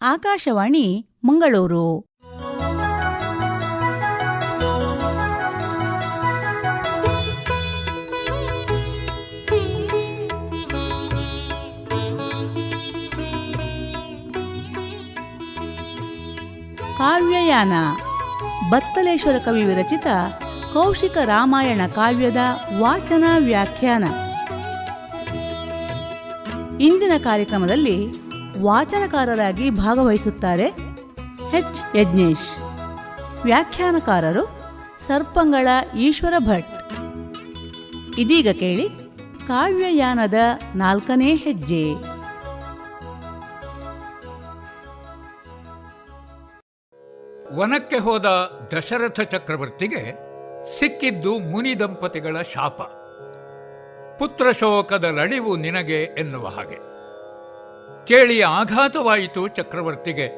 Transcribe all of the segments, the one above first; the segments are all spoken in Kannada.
ಆಕಾಶವಾಣಿ ಮಂಗಳೂರು. ಕಾವ್ಯಯಾನ ಬತ್ತಲೇಶ್ವರ ಕವಿ ವಿರಚಿತ ಕೌಶಿಕ ರಾಮಾಯಣ ಕಾವ್ಯದ ವಾಚನ ವ್ಯಾಖ್ಯಾನ. ಇಂದಿನ ಕಾರ್ಯಕ್ರಮದಲ್ಲಿ ವಾಚನಕಾರರಾಗಿ ಭಾಗವಹಿಸುತ್ತಾರೆ ಎಚ್. ಯಜ್ಞೇಶ್. ವ್ಯಾಖ್ಯಾನಕಾರರು ಸರ್ಪಂಗಳ ಈಶ್ವರ ಭಟ್. ಇದೀಗ ಕೇಳಿ ಕಾವ್ಯಯಾನದ ನಾಲ್ಕನೇ ಹೆಜ್ಜೆ. ವನಕ್ಕೆ ಹೋದ ದಶರಥ ಚಕ್ರವರ್ತಿಗೆ ಸಿಕ್ಕಿದ್ದು ಮುನಿ ದಂಪತಿಗಳ ಶಾಪ. ಪುತ್ರಶೋಕದ ಲಡಿವು ನಿನಗೆ ಎನ್ನುವ ಹಾಗೆ. ಕೇಳಿ ಆಘಾತವಾಯಿತು ಚಕ್ರವರ್ತಿಗೆ.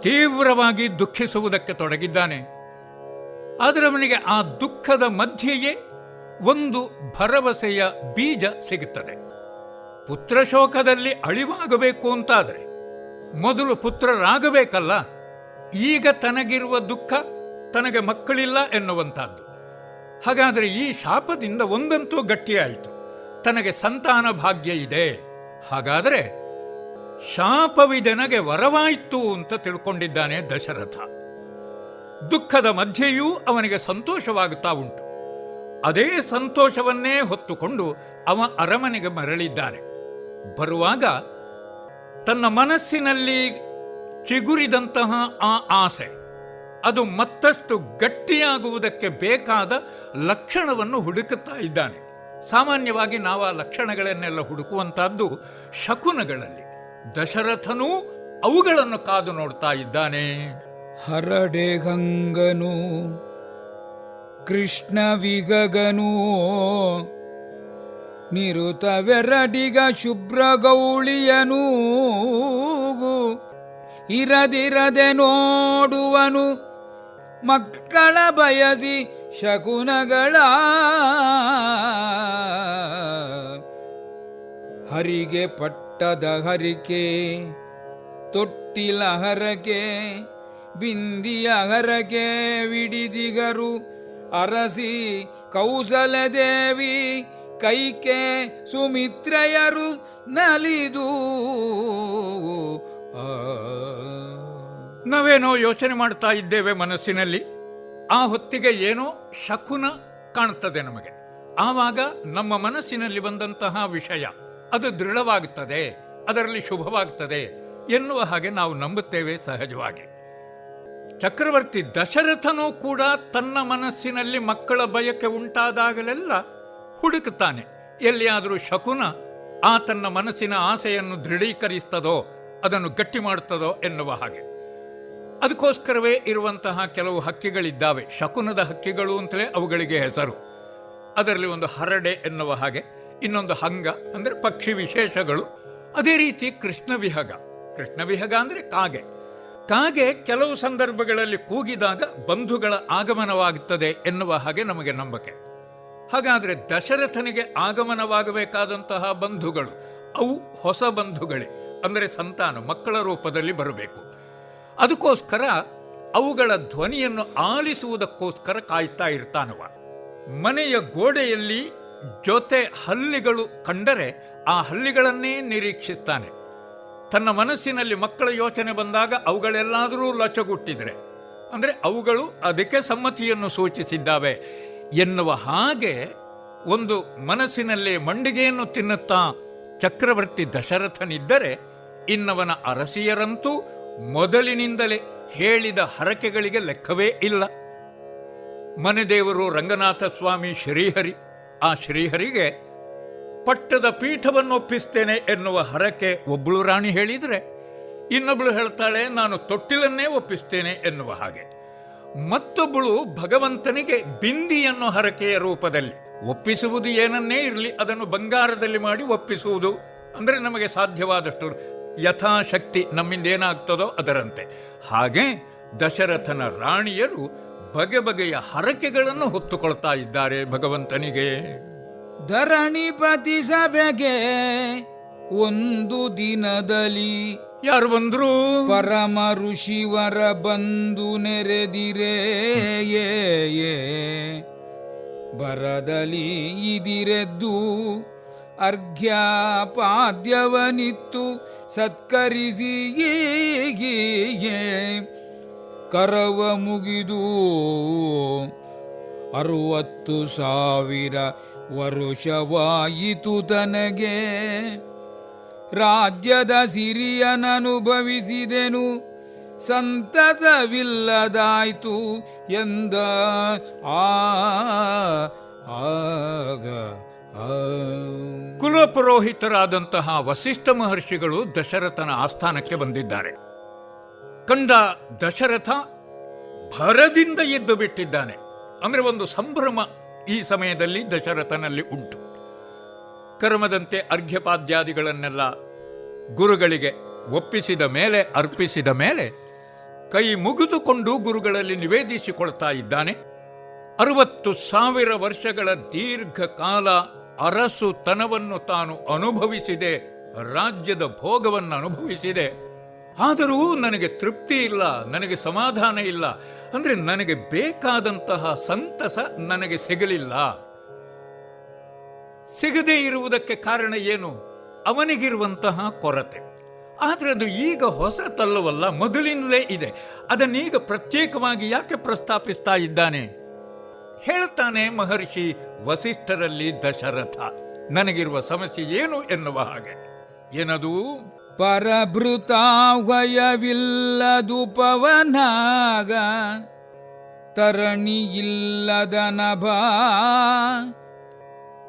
ತೀವ್ರವಾಗಿ ದುಃಖಿಸುವುದಕ್ಕೆ ತೊಡಗಿದ್ದಾನೆ. ಆದರೆ ಅವನಿಗೆ ಆ ದುಃಖದ ಮಧ್ಯೆಯೇ ಒಂದು ಭರವಸೆಯ ಬೀಜ ಸಿಗುತ್ತದೆ. ಪುತ್ರಶೋಕದಲ್ಲಿ ಅಳಿವಾಗಬೇಕು ಅಂತಾದರೆ, ಮೊದಲು ಪುತ್ರರಾಗಬೇಕಲ್ಲ, ಈಗ ತನಗಿರುವ ದುಃಖ ತನಗೆ ಮಕ್ಕಳಿಲ್ಲ ಎನ್ನುವಂತಹದ್ದು ಹಾಗಾದರೆ ಈ ಶಾಪದಿಂದ ಒಂದಂತೂ ಗಟ್ಟಿಯಾಯಿತು. ತನಗೆ ಸಂತಾನ ಭಾಗ್ಯ ಇದೆ. ಹಾಗಾದರೆ ಶಾಪವಿದೆನಗೆ ವರವಾಯಿತು ಅಂತ ತಿಳ್ಕೊಂಡಿದ್ದಾನೆ ದಶರಥ. ದುಃಖದ ಮಧ್ಯೆಯೂ ಅವನಿಗೆ ಸಂತೋಷವಾಗುತ್ತಾ ಉಂಟು. ಅದೇ ಸಂತೋಷವನ್ನೇ ಹೊತ್ತುಕೊಂಡು ಅವ ಅರಮನೆಗೆ ಮರಳಿದ್ದಾನೆ ಬರುವಾಗ ತನ್ನ ಮನಸ್ಸಿನಲ್ಲಿ ಚಿಗುರಿದಂತಹ ಆ ಆಸೆ, ಅದು ಮತ್ತಷ್ಟು ಗಟ್ಟಿಯಾಗುವುದಕ್ಕೆ ಬೇಕಾದ ಲಕ್ಷಣವನ್ನು ಹುಡುಕುತ್ತಾ ಇದ್ದಾನೆ. ಸಾಮಾನ್ಯವಾಗಿ ನಾವು ಆ ಲಕ್ಷಣಗಳನ್ನೆಲ್ಲ ಹುಡುಕುವಂತಹದ್ದು ಶಕುನಗಳಲ್ಲಿ. ದಶರಥನೂ ಅವುಗಳನ್ನು ಕಾದು ನೋಡ್ತಾ ಇದ್ದಾನೆ. ಹರಡೆ ಗಂಗನು ಕೃಷ್ಣ ವಿಗಗನು ನಿರುತವೆರಡಿಗ ಶುಭ್ರ ಗೌಳಿಯನು ಇರದಿರದೆ ನೋಡುವನು, ಮಕ್ಕಳ ಬಯಸಿ ಶಕುನಗಳ ಹರಿಗೆ ಪಟ್ಟದ ಹರಿಕೆ ತೊಟ್ಟಿಲ ಹರಕೆ ಬಿಂದಿಯ ಹರಕೆ ವಿಡಿದಿಗರು ಅರಸಿ ಕೌಸಲದೇವಿ ಕೈಕೆ ಸುಮಿತ್ರಯರು ನಲಿದು ನಾವೇನೋ ಯೋಚನೆ ಮಾಡ್ತಾ ಇದ್ದೇವೆ ಮನಸ್ಸಿನಲ್ಲಿ. ಆ ಹೊತ್ತಿಗೆ ಏನೋ ಶಕುನ ಕಾಣ್ತದೆ ನಮಗೆ. ಆವಾಗ ನಮ್ಮ ಮನಸ್ಸಿನಲ್ಲಿ ಬಂದಂತಹ ವಿಷಯ. ಅದು ದೃಢವಾಗುತ್ತದೆ, ಅದರಲ್ಲಿ ಶುಭವಾಗುತ್ತದೆ ಎನ್ನುವ ಹಾಗೆ ನಾವು ನಂಬುತ್ತೇವೆ ಸಹಜವಾಗಿ. ಚಕ್ರವರ್ತಿ ದಶರಥನೂ ಕೂಡ ತನ್ನ ಮನಸ್ಸಿನಲ್ಲಿ ಮಕ್ಕಳ ಬಯಕೆ ಉಂಟಾದಾಗಲೆಲ್ಲ ಹುಡುಕುತ್ತಾನೆ. ಎಲ್ಲಿಯಾದರೂ ಶಕುನ ಆ ತನ್ನ ಮನಸ್ಸಿನ ಆಸೆಯನ್ನು ದೃಢೀಕರಿಸ್ತದೋ, ಅದನ್ನು ಗಟ್ಟಿ ಮಾಡುತ್ತದೋ ಎನ್ನುವ ಹಾಗೆ. ಅದಕ್ಕೋಸ್ಕರವೇ ಇರುವಂತಹ ಕೆಲವು ಹಕ್ಕಿಗಳಿದ್ದಾವೆ. ಶಕುನದ ಹಕ್ಕಿಗಳು ಅಂತಲೇ ಅವುಗಳಿಗೆ ಹೆಸರು. ಅದರಲ್ಲಿ ಒಂದು ಹರಡೆ ಎನ್ನುವ ಹಾಗೆ ಇನ್ನೊಂದು ಹಂಗ ಅಂದರೆ ಪಕ್ಷಿ ವಿಶೇಷಗಳು. ಅದೇ ರೀತಿ ಕೃಷ್ಣ ವಿಹಗ. ಕೃಷ್ಣ ವಿಹಗ ಅಂದರೆ ಕಾಗೆ. ಕಾಗೆ ಕೆಲವು ಸಂದರ್ಭಗಳಲ್ಲಿ ಕೂಗಿದಾಗ ಬಂಧುಗಳ ಆಗಮನವಾಗುತ್ತದೆ ಎನ್ನುವ ಹಾಗೆ ನಮಗೆ ನಂಬಿಕೆ. ಹಾಗಾದರೆ ದಶರಥನಿಗೆ ಆಗಮನವಾಗಬೇಕಾದಂತಹ ಬಂಧುಗಳು ಅವು ಹೊಸ ಬಂಧುಗಳೇ, ಅಂದರೆ ಸಂತಾನ, ಮಕ್ಕಳ ರೂಪದಲ್ಲಿ ಬರಬೇಕು. ಅದಕ್ಕೋಸ್ಕರ ಅವುಗಳ ಧ್ವನಿಯನ್ನು ಆಲಿಸುವುದಕ್ಕೋಸ್ಕರ ಕಾಯ್ತಾ ಇರ್ತಾನವ. ಮನೆಯ ಗೋಡೆಯಲ್ಲಿ ಜೊತೆ ಹಲ್ಲಿಗಳು ಕಂಡರೆ ಆ ಹಲ್ಲಿಗಳನ್ನೇ ನಿರೀಕ್ಷಿಸ್ತಾನೆ. ತನ್ನ ಮನಸ್ಸಿನಲ್ಲಿ ಮಕ್ಕಳ ಯೋಚನೆ ಬಂದಾಗ ಅವುಗಳೆಲ್ಲಾದರೂ ಲಚಗುಟ್ಟಿದರೆ. ಅಂದರೆ ಅವುಗಳು ಅದಕ್ಕೆ ಸಮ್ಮತಿಯನ್ನು ಸೂಚಿಸಿದ್ದಾವೆ ಎನ್ನುವ ಹಾಗೆ ಒಂದು ಮನಸ್ಸಿನಲ್ಲಿ ಮಂಡಿಗೆಯನ್ನು ತಿನ್ನುತ್ತಾ ಚಕ್ರವರ್ತಿ ದಶರಥನಿದ್ದರೆ ಇನ್ನವನ ಅರಸಿಯರಂತೂ ಮೊದಲಿನಿಂದಲೇ ಹೇಳಿದ ಹರಕೆಗಳಿಗೆ ಲೆಕ್ಕವೇ ಇಲ್ಲ. ಮನೆದೇವರು ರಂಗನಾಥ ಸ್ವಾಮಿ ಶ್ರೀಹರಿ ಆ ಶ್ರೀಹರಿಗೆ, ಪಟ್ಟದ ಪೀಠವನ್ನು ಒಪ್ಪಿಸ್ತೇನೆ ಎನ್ನುವ ಹರಕೆ ಒಬ್ಬಳು ರಾಣಿ ಹೇಳಿದರೆ ಇನ್ನೊಬ್ಬಳು ಹೇಳ್ತಾಳೆ, ನಾನು ತೊಟ್ಟಿಲನ್ನೇ ಒಪ್ಪಿಸ್ತೇನೆ ಎನ್ನುವ ಹಾಗೆ. ಮತ್ತೊಬ್ಬಳು ಭಗವಂತನಿಗೆ ಬಿಂದಿಯನ್ನು ಹರಕೆಯ ರೂಪದಲ್ಲಿ, ಒಪ್ಪಿಸುವುದು ಏನನ್ನೇ ಇರಲಿ, ಅದನ್ನು ಬಂಗಾರದಲ್ಲಿ ಮಾಡಿ ಒಪ್ಪಿಸುವುದು, ಅಂದರೆ ನಮಗೆ ಸಾಧ್ಯವಾದಷ್ಟು ಯಥಾಶಕ್ತಿ ನಮ್ಮಿಂದ ಏನಾಗ್ತದೋ ಅದರಂತೆ. ಹಾಗೆ ದಶರಥನ ರಾಣಿಯರು ಬಗೆ ಬಗೆಯ ಹರಕೆಗಳನ್ನು ಹೊತ್ತುಕೊಳ್ತಾ ಇದ್ದಾರೆ ಭಗವಂತನಿಗೆ. ಧರಣಿಪತಿ ಸಭೆಗೆ ಒಂದು ದಿನದಲ್ಲಿ ಯಾರು ಬಂದ್ರು? ಪರಮ ಋಷಿವರ ಬಂದು ನೆರೆದಿರೇ ಬರದಲ್ಲಿ ಇದಿರೆದ್ದು ಅರ್ಘ್ಯಾಪಾದ್ಯವನಿತ್ತು ಸತ್ಕರಿಸಿ ಕರವ ಮುಗಿದು ಅರುವತ್ತು ಸಾವಿರ ವರುಷವಾಯಿತು ತನಗೆ ರಾಜ್ಯದ ಸಿರಿಯನನುಭವಿಸಿದೆನು, ಸಂತಸವಿಲ್ಲದಾಯ್ತು ಎಂದ ಆ. ಕುಲಪುರೋಹಿತರಾದಂತಹ ವಸಿಷ್ಠ ಮಹರ್ಷಿಗಳು ದಶರಥನ ಆಸ್ಥಾನಕ್ಕೆ ಬಂದಿದ್ದಾರೆ ಕಂಡ ದಶರಥ ಭರದಿಂದ ಎದ್ದು ಬಿಟ್ಟಿದ್ದಾನೆ. ಅಂದರೆ ಒಂದು ಸಂಭ್ರಮ ಈ ಸಮಯದಲ್ಲಿ ದಶರಥನಲ್ಲಿ ಉಂಟು. ಕರ್ಮದಂತೆ ಅರ್ಘ್ಯಪಾದ್ಯಾದಿಗಳನ್ನೆಲ್ಲ ಗುರುಗಳಿಗೆ ಒಪ್ಪಿಸಿದ ಮೇಲೆ, ಅರ್ಪಿಸಿದ ಮೇಲೆ ಕೈ ಮುಗಿದುಕೊಂಡು ಗುರುಗಳಲ್ಲಿ ನಿವೇದಿಸಿಕೊಳ್ತಾ ಇದ್ದಾನೆ. ಅರವತ್ತು ಸಾವಿರ ವರ್ಷಗಳ ದೀರ್ಘಕಾಲ ಅರಸು ತನವನ್ನು ತಾನು ಅನುಭವಿಸಿದೆ, ರಾಜ್ಯದ ಭೋಗವನ್ನು ಅನುಭವಿಸಿದೆ ಆದರೂ ನನಗೆ ತೃಪ್ತಿ ಇಲ್ಲ, ನನಗೆ ಸಮಾಧಾನ ಇಲ್ಲ. ಅಂದರೆ ನನಗೆ ಬೇಕಾದಂತಹ ಸಂತಸ ನನಗೆ ಸಿಗಲಿಲ್ಲ. ಸಿಗದೇ ಇರುವುದಕ್ಕೆ ಕಾರಣ ಏನು? ಅವನಿಗಿರುವಂತಹ ಕೊರತೆ. ಆದರೆ ಅದು ಈಗ ಹೊಸತಲ್ಲವಲ್ಲ ಮೊದಲಿನಲ್ಲೇ ಇದೆ. ಅದನ್ನೀಗ ಪ್ರತ್ಯೇಕವಾಗಿ ಯಾಕೆ ಪ್ರಸ್ತಾಪಿಸ್ತಾ ಇದ್ದಾನೆ? ಹೇಳ್ತಾನೆ ಮಹರ್ಷಿ, ವಸಿಷ್ಠರಲ್ಲಿ ದಶರಥ. ನನಗಿರುವ ಸಮಸ್ಯೆ ಏನು ಎನ್ನುವ ಹಾಗೆ. ಏನದು? ಪರಭೃತಾವಯವಿಲ್ಲದು ಪವನಾಗ ತರಣಿ ಇಲ್ಲದ ನಭ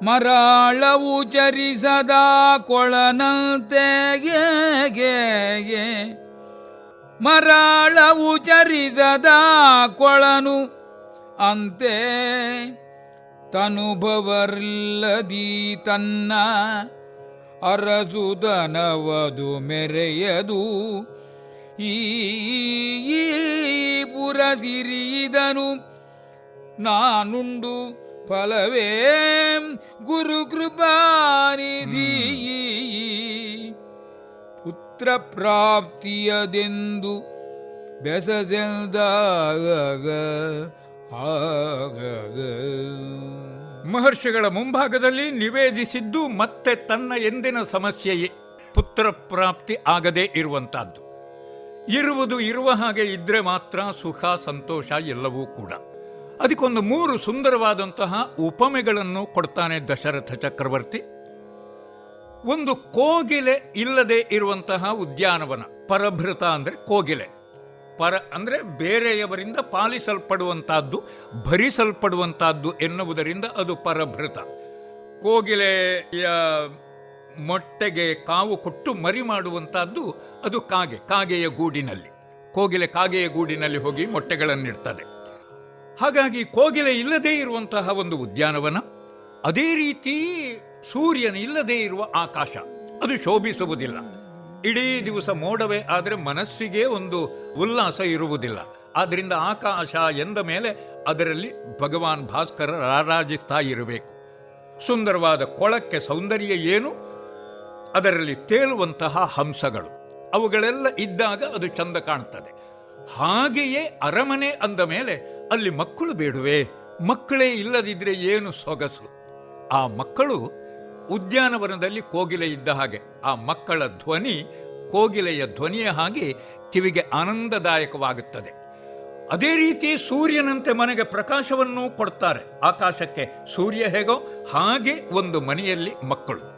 ಮರಾಳವು ಚರಿಸದ ಕೊಳನಂತೆ ಗೆ ಗೆ ಗೆ. ಮರಾಳವು ಚರಿಸದ ಕೊಳನು ಅಂತೆ ತನುಭವರಿಲ್ಲದಿ ತನ್ನ ಅರಸುದನವದು ಮೆರೆಯದು. ಈ ಪುರಸಿರಿದನು ನಾನುಂಡು ಫಲವೇ ಗುರು ಕೃಪಾನಿಧಿ ಪುತ್ರ ಪ್ರಾಪ್ತಿಯದೆಂದು ಬೆಸಸೆಲ್ದಾಗ ಆಗ. ಮಹರ್ಷಿಗಳ ಮುಂಭಾಗದಲ್ಲಿ ನಿವೇದಿಸಿದ್ದು ಮತ್ತೆ ತನ್ನ ಎಂದಿನ ಸಮಸ್ಯೆಯೇ. ಪುತ್ರ ಪ್ರಾಪ್ತಿ ಆಗದೇ ಇರುವಂತಹದ್ದು ಇರುವುದು ಇರುವ ಹಾಗೆ ಇದ್ರೆ ಮಾತ್ರ ಸುಖ, ಸಂತೋಷ ಎಲ್ಲವೂ ಕೂಡ. ಅದಕ್ಕೊಂದು ಮೂರು ಸುಂದರವಾದಂತಹ ಉಪಮೆಗಳನ್ನು ಕೊಡ್ತಾನೆ ದಶರಥ ಚಕ್ರವರ್ತಿ. ಒಂದು ಕೋಗಿಲೆ ಇಲ್ಲದೆ ಇರುವಂತಹ ಉದ್ಯಾನವನ. ಪರಭೃತ ಅಂದರೆ ಕೋಗಿಲೆ. ಪರ ಅಂದರೆ ಬೇರೆಯವರಿಂದ ಪಾಲಿಸಲ್ಪಡುವಂತಹದ್ದು ಭರಿಸಲ್ಪಡುವಂತಹದ್ದು ಎನ್ನುವುದರಿಂದ ಅದು ಪರಭೃತ. ಕೋಗಿಲೆಯ ಮೊಟ್ಟೆಗೆ ಕಾವು ಕೊಟ್ಟು ಮರಿ ಮಾಡುವಂತಹದ್ದು ಅದು ಕಾಗೆ, ಕಾಗೆಯ ಗೂಡಿನಲ್ಲಿ. ಕೋಗಿಲೆ ಕಾಗೆಯ ಗೂಡಿನಲ್ಲಿ ಹೋಗಿ ಮೊಟ್ಟೆಗಳನ್ನಿಡ್ತದೆ. ಹಾಗಾಗಿ ಕೋಗಿಲೆ ಇಲ್ಲದೇ ಇರುವಂತಹ ಒಂದು ಉದ್ಯಾನವನ, ಅದೇ ರೀತಿ ಸೂರ್ಯನ ಇಲ್ಲದೇ ಇರುವ ಆಕಾಶ, ಅದು ಶೋಭಿಸುವುದಿಲ್ಲ. ಇಡೀ ದಿವಸ ಮೋಡವೇ, ಆದರೆ ಮನಸ್ಸಿಗೆ ಒಂದು ಉಲ್ಲಾಸ ಇರುವುದಿಲ್ಲ. ಆದ್ದರಿಂದ ಆಕಾಶ ಎಂದ ಮೇಲೆ ಅದರಲ್ಲಿ ಭಗವಾನ್ ಭಾಸ್ಕರ ರಾರಾಜಿಸ್ತಾ ಇರಬೇಕು. ಸುಂದರವಾದ ಕೊಳಕ್ಕೆ ಸೌಂದರ್ಯ ಏನು? ಅದರಲ್ಲಿ ತೇಲುವಂತಹ ಹಂಸಗಳು. ಅವುಗಳೆಲ್ಲ ಇದ್ದಾಗ ಅದು ಚಂದ ಕಾಣ್ತದೆ. ಹಾಗೆಯೇ ಅರಮನೆ ಅಂದ ಮೇಲೆ ಅಲ್ಲಿ ಮಕ್ಕಳು ಬೇಡುವೆ. ಮಕ್ಕಳೇ ಇಲ್ಲದಿದ್ರೆ ಏನು ಸೊಗಸು? ಆ ಮಕ್ಕಳು ಉದ್ಯಾನವನದಲ್ಲಿ ಕೋಗಿಲೆ ಇದ್ದ ಹಾಗೆ. ಆ ಮಕ್ಕಳ ಧ್ವನಿ ಕೋಗಿಲೆಯ ಧ್ವನಿಯ ಹಾಗೆ ಕಿವಿಗೆ ಆನಂದದಾಯಕವಾಗುತ್ತದೆ. ಅದೇ ರೀತಿ ಸೂರ್ಯನಂತೆ ಮನೆಗೆ ಪ್ರಕಾಶವನ್ನು ಕೊಡ್ತಾರೆ. ಆಕಾಶಕ್ಕೆ ಸೂರ್ಯ ಹೇಗೋ ಹಾಗೆ ಒಂದು ಮನೆಯಲ್ಲಿ ಮಕ್ಕಳು.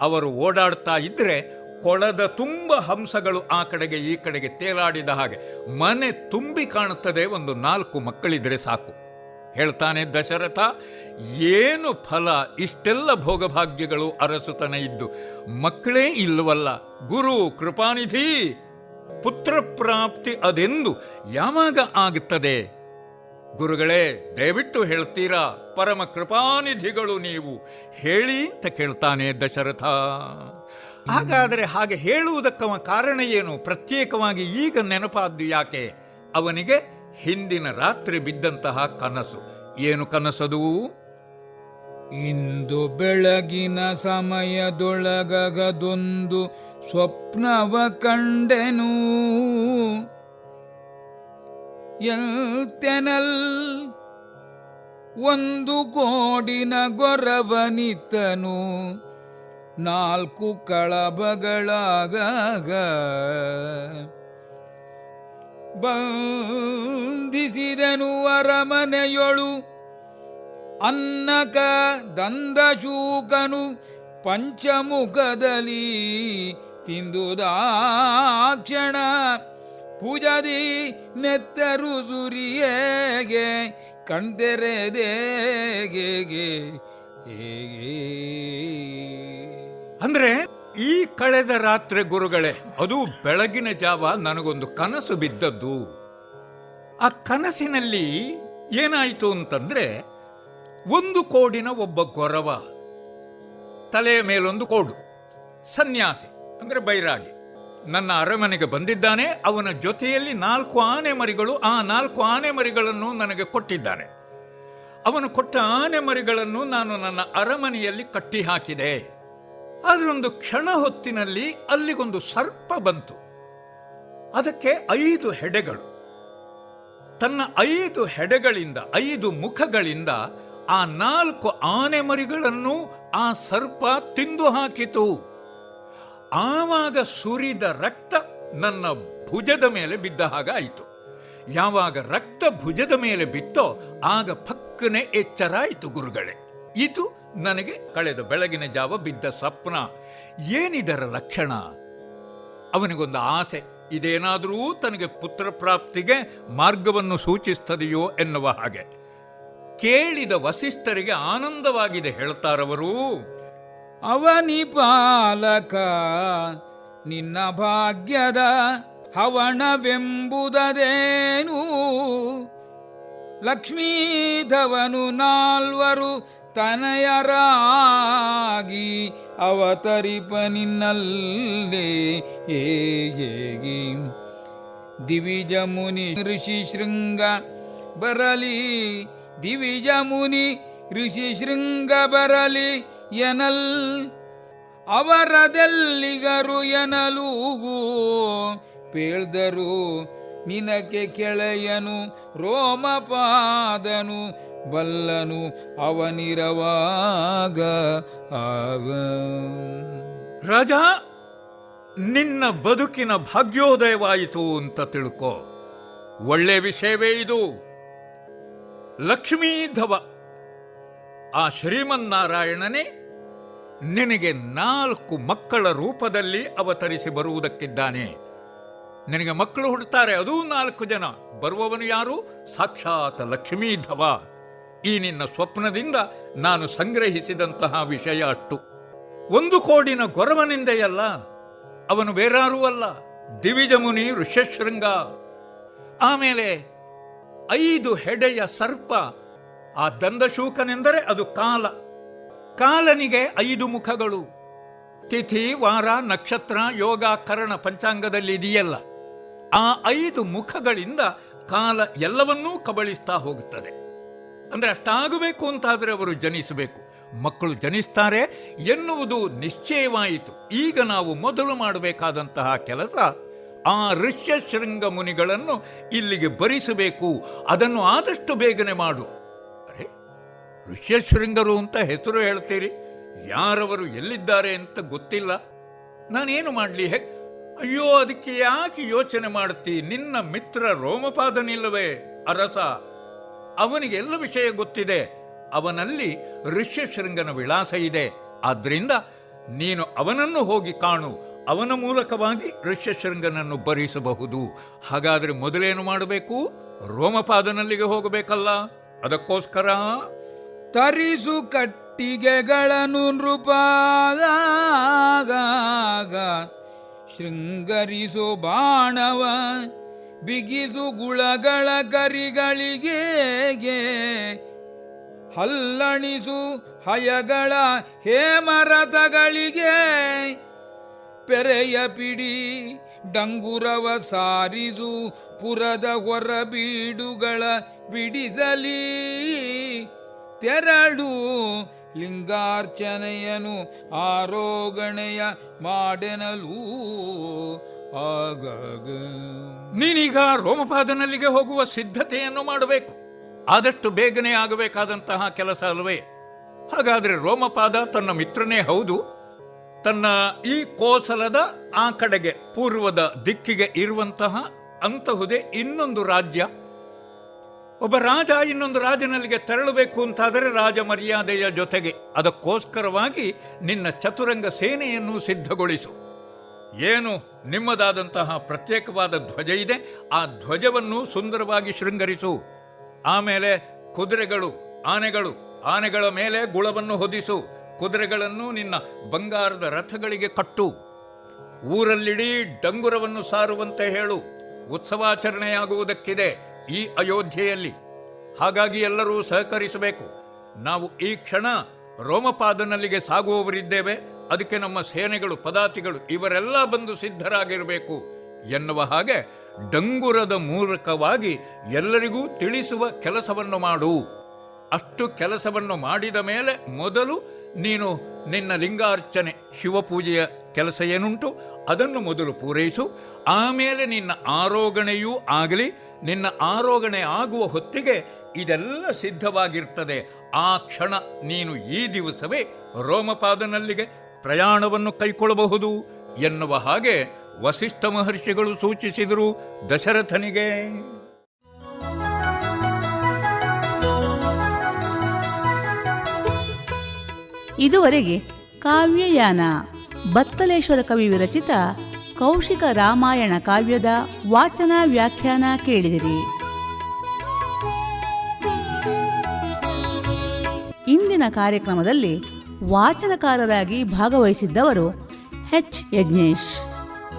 ಅವರು ಓಡಾಡ್ತಾ ಇದ್ರೆ ಕೊಳದ ತುಂಬ ಹಂಸಗಳು ಆ ಕಡೆಗೆ ಈ ಕಡೆಗೆ ತೇಲಾಡಿದ ಹಾಗೆ ಮನೆ ತುಂಬಿ ಕಾಣುತ್ತದೆ ಒಂದು ನಾಲ್ಕು ಮಕ್ಕಳಿದ್ರೆ ಸಾಕು. ಹೇಳ್ತಾನೆ ದಶರಥ, ಏನು ಫಲ? ಇಷ್ಟೆಲ್ಲ ಭೋಗಭಾಗ್ಯಗಳು ಅರಸುತನ ಇದ್ದು, ಮಕ್ಕಳೇ ಇಲ್ಲವಲ್ಲ? ಗುರು ಕೃಪಾನಿಧಿ, ಪುತ್ರ ಪ್ರಾಪ್ತಿ ಅದೆಂದು ಯಾವಾಗ ಆಗುತ್ತದೆ ಗುರುಗಳೇ, ದಯವಿಟ್ಟು ಹೇಳ್ತೀರಾ? ಪರಮ ಕೃಪಾನಿಧಿಗಳು ನೀವು ಹೇಳಿ ಅಂತ ಕೇಳ್ತಾನೆ ದಶರಥ. ಹಾಗಾದರೆ ಹಾಗೆ ಹೇಳುವುದಕ್ಕವ ಕಾರಣ ಏನು? ಪ್ರತ್ಯೇಕವಾಗಿ ಈಗ ನೆನಪಾದ್ದು ಯಾಕೆ? ಅವನಿಗೆ ಹಿಂದಿನ ರಾತ್ರಿ ಬಿದ್ದಂತಹ ಕನಸು. ಏನು ಕನಸದು? ಇಂದು ಬೆಳಗಿನ ಸಮಯದೊಳಗದೊಂದು ಸ್ವಪ್ನವ ಕಂಡೆನು. ಎಲ್ತೆನಲ್? ಒಂದು ಕೋಡಿನ ಗೊರವನಿತನು. ನಾಲ್ಕು ಕಳಬಗಳಾಗ ಬಂಧಿಸಿದನು ಅರಮನೆಯೊಳು. ಅನ್ನಕ ದಂದಶೂಕನು ಪಂಚಮುಖದಲ್ಲಿ ತಿಂದುದಾಕ್ಷಣ. ಪೂಜದಿ ನೆತ್ತರು ಸುರಿಯೇಗೆ ಹೇಗೆ? ಅಂದ್ರೆ ಈ ಕಳೆದ ರಾತ್ರಿ ಗುರುಗಳೇ, ಅದು ಬೆಳಗಿನ ಜಾವ ನನಗೊಂದು ಕನಸು ಬಿದ್ದದ್ದು. ಆ ಕನಸಿನಲ್ಲಿ ಏನಾಯಿತು ಅಂತಂದ್ರೆ, ಒಂದು ಕೋಡಿನ ಒಬ್ಬ ಗೊರವ, ತಲೆಯ ಮೇಲೊಂದು ಕೋಡು, ಸನ್ಯಾಸಿ, ಅಂದ್ರೆ ಬೈರಾಗಿ, ನನ್ನ ಅರಮನೆಗೆ ಬಂದಿದ್ದಾನೆ, ಅವನ ಜೊತೆಯಲ್ಲಿ ನಾಲ್ಕು ಆನೆ ಮರಿಗಳು ಆ ನಾಲ್ಕು ಆನೆ ಮರಿಗಳನ್ನು ನನಗೆ ಕೊಟ್ಟಿದ್ದಾನೆ. ಅವನು ಕೊಟ್ಟ ಆನೆ ಮರಿಗಳನ್ನು ನಾನು ನನ್ನ ಅರಮನೆಯಲ್ಲಿ ಕಟ್ಟಿ ಹಾಕಿದೆ ಅದರೊಂದು ಕ್ಷಣ ಹೊತ್ತಿನಲ್ಲಿ ಅಲ್ಲಿಗೊಂದು ಸರ್ಪ ಬಂತು. ಅದಕ್ಕೆ ಐದು ಹೆಡೆಗಳು. ತನ್ನ ಐದು ಹೆಡೆಗಳಿಂದ, ಐದು ಮುಖಗಳಿಂದ ಆ ನಾಲ್ಕು ಆನೆ ಮರಿಗಳನ್ನು ಆ ಸರ್ಪ ತಿಂದು ಹಾಕಿತು. ಆವಾಗ ಸುರಿದ ರಕ್ತ ನನ್ನ ಭುಜದ ಮೇಲೆ ಬಿದ್ದ ಹಾಗಾಯಿತು ಯಾವಾಗ ರಕ್ತ ಭುಜದ ಮೇಲೆ ಬಿತ್ತೋ ಆಗ ಪಕ್ಕನೆ ಎಚ್ಚರ ಆಯಿತು ಗುರುಗಳೇ. ಇದು ನನಗೆ ಕಳೆದ ಬೆಳಗಿನ ಜಾವ ಬಿದ್ದ ಸ್ವಪ್ನ. ಏನಿದರ ಲಕ್ಷಣ? ಅವನಿಗೊಂದು ಆಸೆ, ಇದೇನಾದರೂ ತನಗೆ ಪುತ್ರ ಪ್ರಾಪ್ತಿಗೆ ಮಾರ್ಗವನ್ನು ಸೂಚಿಸ್ತದೆಯೋ ಎನ್ನುವ ಹಾಗೆ. ಕೇಳಿದ ವಸಿಷ್ಠರಿಗೆ ಆನಂದವಾಗಿದೆ ಹೇಳ್ತಾರವರು. ಅವನಿ ಪಾಲಕ ನಿನ್ನ ಭಾಗ್ಯದ ಹವಣವೆಂಬುದದೇನು? ಲಕ್ಷ್ಮೀಧವನು ನಾಲ್ವರು ತನಯರಾಗಿ ಅವತರಿಪ ನಿನ್ನಲ್ಲೇ ಹೇಗಿ? ದಿವಿಜ ಮುನಿ ಋಷಿ ಶೃಂಗ ಬರಲಿ, ದಿವಿಜ ಮುನಿ ಋಷಿ ಶೃಂಗ ಬರಲಿ ಎನಲ್, ಅವರದೆಲ್ಲಿಗರು ಎನಲೂಗು ಪೇಳ್ದರು ನಿನಕೆ ಕೆಳೆಯನು, ರೋಮಪಾದನು ಬಲ್ಲನು ಅವನಿರವಾಗ ಆಗ. ರಾಜ, ನಿನ್ನ ಬದುಕಿನ ಭಾಗ್ಯೋದಯವಾಯಿತು ಅಂತ ತಿಳ್ಕೋ. ಒಳ್ಳೆ ವಿಷಯವೇ ಇದು. ಲಕ್ಷ್ಮೀಧವ, ಆ ಶ್ರೀಮನ್ನಾರಾಯಣನೇ ನಿನಗೆ ನಾಲ್ಕು ಮಕ್ಕಳ ರೂಪದಲ್ಲಿ ಅವತರಿಸಿ ಬರುವುದಕ್ಕಿದ್ದಾನೆ. ನಿನಗೆ ಮಕ್ಕಳು ಹುಡ್ತಾರೆ ಅದೂ ನಾಲ್ಕು ಜನ. ಬರುವವನು ಯಾರು? ಸಾಕ್ಷಾತ್ ಲಕ್ಷ್ಮೀಧವ. ಈ ನಿನ್ನ ಸ್ವಪ್ನದಿಂದ ನಾನು ಸಂಗ್ರಹಿಸಿದಂತಹ ವಿಷಯ ಅಷ್ಟು. ಒಂದು ಕೋಡಿನ ಗೊರವನಿಂದೆಯಲ್ಲ, ಅವನು ಬೇರಾರೂ ಅಲ್ಲ ದಿವಿಜಮುನಿ ಋಷ್ಯಶೃಂಗ. ಆಮೇಲೆ ಐದು ಹೆಡೆಯ ಸರ್ಪ, ಆ ದಂದಶೂಕನೆಂದರೆ ಅದು ಕಾಲ. ಕಾಲನಿಗೆ ಐದು ಮುಖಗಳು. ತಿಥಿ, ವಾರ, ನಕ್ಷತ್ರ ಯೋಗ ಕರಣ ಪಂಚಾಂಗದಲ್ಲಿ ಇದೆಯಲ್ಲ. ಆ ಐದು ಮುಖಗಳಿಂದ ಕಾಲ ಎಲ್ಲವನ್ನೂ ಕಬಳಿಸ್ತಾ ಹೋಗುತ್ತದೆ. ಅಂದ್ರೆ ಅಷ್ಟಾಗಬೇಕು ಅಂತಾದರೆ ಅವರು ಜನಿಸಬೇಕು. ಮಕ್ಕಳು ಜನಿಸ್ತಾರೆ ಎನ್ನುವುದು ನಿಶ್ಚಯವಾಯಿತು. ಈಗ ನಾವು ಮೊದಲು ಮಾಡಬೇಕಾದಂತಹ ಕೆಲಸ ಆ ಋಷ್ಯಶೃಂಗ ಮುನಿಗಳನ್ನು ಇಲ್ಲಿಗೆ ಭರಿಸಬೇಕು. ಅದನ್ನು ಆದಷ್ಟು ಬೇಗನೆ ಮಾಡು. ಅರೆ ಋಷ್ಯಶೃಂಗರು ಅಂತ ಹೆಸರು ಹೇಳ್ತೀರಿ? ಯಾರವರು ಎಲ್ಲಿದ್ದಾರೆ ಅಂತ ಗೊತ್ತಿಲ್ಲ. ನಾನೇನು ಮಾಡಲಿ? ಹೆ ಅಯ್ಯೋ, ಅದಕ್ಕೆ ಯಾಕೆ ಯೋಚನೆ ಮಾಡ್ತಿ? ನಿನ್ನ ಮಿತ್ರ ರೋಮಪಾದನಿಲ್ಲವೇ ಅರಸ? ಅವನಿಗೆ ಎಲ್ಲ ವಿಷಯ ಗೊತ್ತಿದೆ. ಅವನಲ್ಲಿ ಋಷ್ಯಶೃಂಗನ ವಿಳಾಸ ಇದೆ. ಆದ್ದರಿಂದ ನೀನು ಅವನನ್ನು ಹೋಗಿ ಕಾಣು. ಅವನ ಮೂಲಕವಾಗಿ ಋಷ್ಯಶೃಂಗನನ್ನು ಭರಿಸಬಹುದು. ಹಾಗಾದರೆ ಮೊದಲೇನು ಮಾಡಬೇಕು? ರೋಮಪಾದನಲ್ಲಿಗೆ ಹೋಗಬೇಕಲ್ಲ. ಅದಕ್ಕೋಸ್ಕರ. ತರಿಸು ಕಟ್ಟಿಗೆಗಳನ್ನು ನೃಪಾಗ ಶೃಂಗರಿಸು ಬಾಣವ. ಬಿಗಿಸು ಗುಳಗಳ ಕರಿಗಳಿಗೆ ಹಲ್ಲಣಿಸು ಹಯಗಳ ಹೇಮರಥಗಳಿಗೆ. ಪೆರೆಯ ಪಿಡಿ ಡಂಗುರವ ಸಾರಿಸು ಪುರದ ಹೊರಬೀಡುಗಳ ಬಿಡಿಸಲಿ. ತೆರಳು ಲಿಂಗಾರ್ಚನೆಯನು ಆರೋಗಣೆಯ ಮಾಡೆನಲು. ಆಗಾಗ. ನೀನೀಗ ರೋಮಪಾದನಲ್ಲಿಗೆ ಹೋಗುವ ಸಿದ್ಧತೆಯನ್ನು ಮಾಡಬೇಕು. ಆದಷ್ಟು ಬೇಗನೆ ಆಗಬೇಕಾದಂತಹ ಕೆಲಸ ಅಲ್ವೇ? ಹಾಗಾದ್ರೆ ರೋಮಪಾದ ತನ್ನ ಮಿತ್ರನೇ ಹೌದು. ತನ್ನ ಈ ಕೋಸಲದ ಆ ಕಡೆಗೆ ಪೂರ್ವದ ದಿಕ್ಕಿಗೆ ಇರುವಂತಹ ಅಂತಹುದೇ ಇನ್ನೊಂದು ರಾಜ್ಯ. ಒಬ್ಬ ರಾಜ ಇನ್ನೊಂದು ರಾಜನಲ್ಲಿಗೆ ತೆರಳಬೇಕು ಅಂತಾದರೆ ರಾಜ ಮರ್ಯಾದೆಯ ಜೊತೆಗೆ. ಅದಕ್ಕೋಸ್ಕರವಾಗಿ ನಿನ್ನ ಚತುರಂಗ ಸೇನೆಯನ್ನು ಸಿದ್ಧಗೊಳಿಸು. ಏನು ನಿಮ್ಮದಾದಂತಹ ಪ್ರತ್ಯೇಕವಾದ ಧ್ವಜ ಇದೆ, ಆ ಧ್ವಜವನ್ನು ಸುಂದರವಾಗಿ ಶೃಂಗರಿಸು. ಆಮೇಲೆ ಕುದುರೆಗಳು, ಆನೆಗಳು, ಆನೆಗಳ ಮೇಲೆ ಗುಳವನ್ನು ಹೊದಿಸು. ಕುದುರೆಗಳನ್ನು ನಿನ್ನ ಬಂಗಾರದ ರಥಗಳಿಗೆ ಕಟ್ಟು. ಊರಲ್ಲಿಡೀ ಡಂಗುರವನ್ನು ಸಾರುವಂತೆ ಹೇಳು. ಉತ್ಸವಾಚರಣೆಯಾಗುವುದಕ್ಕಿದೆ ಈ ಅಯೋಧ್ಯೆಯಲ್ಲಿ. ಹಾಗಾಗಿ ಎಲ್ಲರೂ ಸಹಕರಿಸಬೇಕು. ನಾವು ಈ ಕ್ಷಣ ರೋಮಪಾದನಲ್ಲಿಗೆ ಸಾಗುವವರಿದ್ದೇವೆ. ಅದಕ್ಕೆ ನಮ್ಮ ಸೇನೆಗಳು, ಪದಾತಿಗಳು ಇವರೆಲ್ಲ ಬಂದು ಸಿದ್ಧರಾಗಿರಬೇಕು ಎನ್ನುವ ಹಾಗೆ ಡಂಗುರದ ಮೂಲಕವಾಗಿ ಎಲ್ಲರಿಗೂ ತಿಳಿಸುವ ಕೆಲಸವನ್ನು ಮಾಡು. ಅಷ್ಟು ಕೆಲಸವನ್ನು ಮಾಡಿದ ಮೇಲೆ ಮೊದಲು ನೀನು ನಿನ್ನ ಲಿಂಗಾರ್ಚನೆ, ಶಿವಪೂಜೆಯ ಕೆಲಸ ಏನುಂಟು ಅದನ್ನು ಮೊದಲು ಪೂರೈಸು. ಆಮೇಲೆ ನಿನ್ನ ಆರೋಗಣೆಯೂ ಆಗಲಿ, ನಿನ್ನ ಆರೋಗಣೆ ಆಗುವ ಹೊತ್ತಿಗೆ ಇದೆಲ್ಲ ಸಿದ್ಧವಾಗಿರ್ತದೆ. ಆ ಕ್ಷಣ ನೀನು ಈ ದಿವಸವೇ ರೋಮಪಾದನಲ್ಲಿಗೆ ಪ್ರಯಾಣವನ್ನು ಕೈಕೊಳ್ಳಬಹುದು ಎನ್ನುವ ಹಾಗೆ ವಸಿಷ್ಠ ಮಹರ್ಷಿಗಳು ಸೂಚಿಸಿದರು ದಶರಥನಿಗೆ. ಇದುವರೆಗೆ ಕಾವ್ಯಯಾನ ಬತ್ತಲೇಶ್ವರ ಕವಿ ವಿರಚಿತ ಕೌಶಿಕ ರಾಮಾಯಣ ಕಾವ್ಯದ ವಾಚನ ವ್ಯಾಖ್ಯಾನ ಕೇಳಿದಿರಿ. ಇಂದಿನ ಕಾರ್ಯಕ್ರಮದಲ್ಲಿ ವಾಚನಕಾರರಾಗಿ ಭಾಗವಹಿಸಿದ್ದವರು ಎಚ್. ಯಜ್ಞೇಶ್.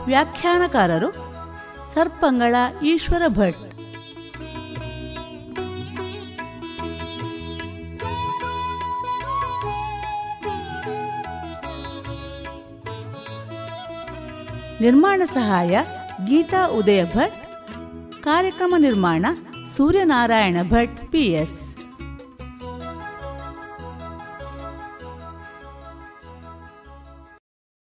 ವ್ಯಾಖ್ಯಾನಕಾರರು ಸರ್ಪಂಗಳ ಈಶ್ವರ ಭಟ್. ನಿರ್ಮಾಣ ಸಹಾಯ ಗೀತಾ ಉದಯ ಭಟ್. ಕಾರ್ಯಕ್ರಮ ನಿರ್ಮಾಣ ಸೂರ್ಯನಾರಾಯಣ ಭಟ್ ಪಿಎಸ್